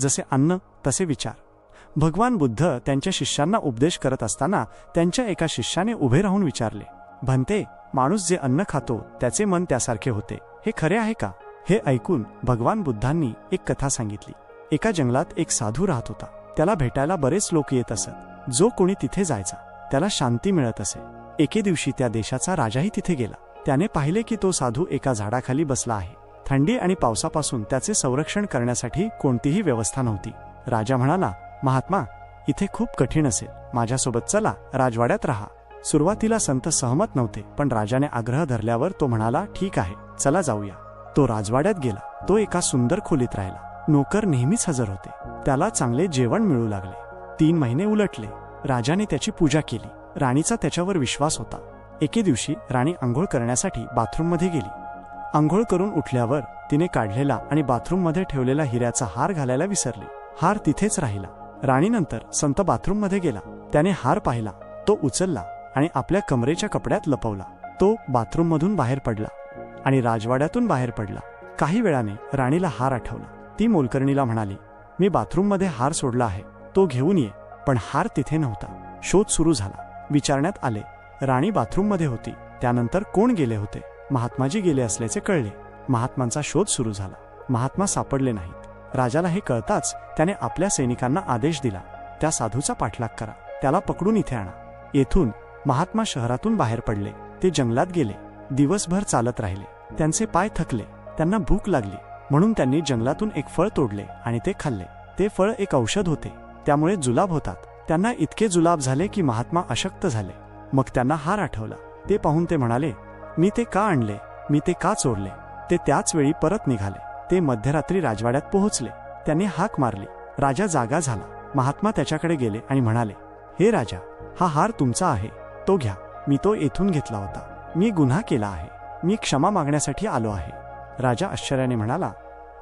जसे अन्न तसे विचार. भगवान बुद्ध त्यांच्या शिष्यांना उपदेश करत असताना त्यांच्या एका शिष्याने उभे राहून विचारले भंते माणूस जे अन्न खातो त्याचे मन त्यासारखे होते. हे खरे आहे का? हे ऐकून भगवान बुद्धांनी एक कथा सांगितली. एका जंगलात एक साधू राहत होता. त्याला भेटायला बरेच लोक येत असत. जो कोणी तिथे जायचा त्याला शांती मिळत असे. एके दिवशी त्या देशाचा राजाही तिथे गेला. त्याने पाहिले की तो साधू एका झाडाखाली बसला आहे. थंडी आणि पावसापासून त्याचे संरक्षण करण्यासाठी कोणतीही व्यवस्था नव्हती. राजा म्हणाला महात्मा इथे खूप कठीण असेल. माझ्यासोबत चला राजवाड्यात राहा. सुरुवातीला संत सहमत नव्हते पण राजाने आग्रह धरल्यावर तो म्हणाला ठीक आहे चला जाऊया. तो राजवाड्यात गेला. तो एका सुंदर खोलीत राहिला. नोकर नेहमीच हजर होते. त्याला चांगले जेवण मिळू लागले. तीन महिने उलटले. राजाने त्याची पूजा केली. राणीचा त्याच्यावर विश्वास होता. एके दिवशी राणी आंघोळ करण्यासाठी बाथरूममध्ये गेली. आंघोळ करून उठल्यावर तिने काढलेला आणि बाथरूममध्ये ठेवलेला हिऱ्याचा हार घालायला विसरली. हार तिथेच राहिला. राणीनंतर संत बाथरूममध्ये गेला. त्याने हार पाहिला. तो उचलला आणि आपल्या कमरेच्या कपड्यात लपवला. तो बाथरूममधून बाहेर पडला आणि राजवाड्यातून बाहेर पडला. काही वेळाने राणीला हार आठवला. ती मोलकर्णीला म्हणाली मी बाथरूममध्ये हार सोडला आहे. तो घेऊन ये. पण हार तिथे नव्हता. शोध सुरू झाला. विचारण्यात आले राणी बाथरूममध्ये होती. त्यानंतर कोण गेले होते? महात्माजी गेले असल्याचे कळले. महात्मांचा शोध सुरू झाला. महात्मा सापडले नाहीत. राजाला हे कळताच त्याने आपल्या सैनिकांना आदेश दिला. त्या साधूचा पाठलाग करा. त्याला पकडून इथे आणा. येथून महात्मा शहरातून बाहेर पडले. ते जंगलात गेले. दिवसभर चालत राहिले. त्यांचे पाय थकले. त्यांना भूक लागली. म्हणून त्यांनी जंगलातून एक फळ तोडले आणि ते खाल्ले. ते फळ एक औषध होते. त्यामुळे जुलाब होतात. त्यांना इतके जुलाब झाले की महात्मा अशक्त झाले. मग त्यांना हार आठवला. ते पाहून ते म्हणाले मी ते का आणले? मी ते का चोरले? ते त्याच वेळी परत निघाले. ते मध्यरात्री राजवाड्यात पोहोचले. त्याने हाक मारली. राजा जागा झाला. महात्मा त्याच्याकडे गेले आणि म्हणाले हे राजा हा हार तुमचा आहे. तो घ्या. मी तो येथून घेतला होता. मी गुन्हा केला आहे. मी क्षमा मागण्यासाठी आलो आहे. राजा आश्चर्याने म्हणाला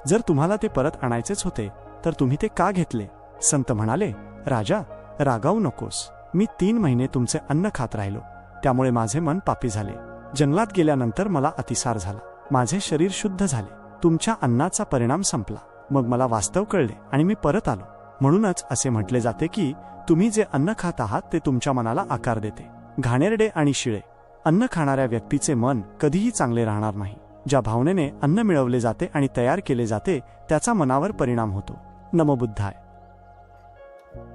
जर तुम्हाला ते परत आणायचेच होते तर तुम्ही ते का घेतले? संत म्हणाले राजा रागावू नकोस. मी तीन महिने तुमचे अन्न खात राहिलो. त्यामुळे माझे मन पापी झाले. जंगलात गेल्यानंतर मला अतिसार झाला. माझे शरीर शुद्ध झाले. तुमच्या अन्नाचा परिणाम संपला. मग मला वास्तव कळले आणि मी परत आलो. म्हणूनच असे म्हटले जाते की तुम्ही जे अन्न खात आहात ते तुमच्या मनाला आकार देते. घाणेरडे आणि शिळे. अन्न खाणाऱ्या व्यक्तीचे मन कधीही चांगले राहणार नाही. ज्या भावनेने अन्न मिळवले जाते आणि तयार केले जाते त्याचा मनावर परिणाम होतो. नमबुद्धाय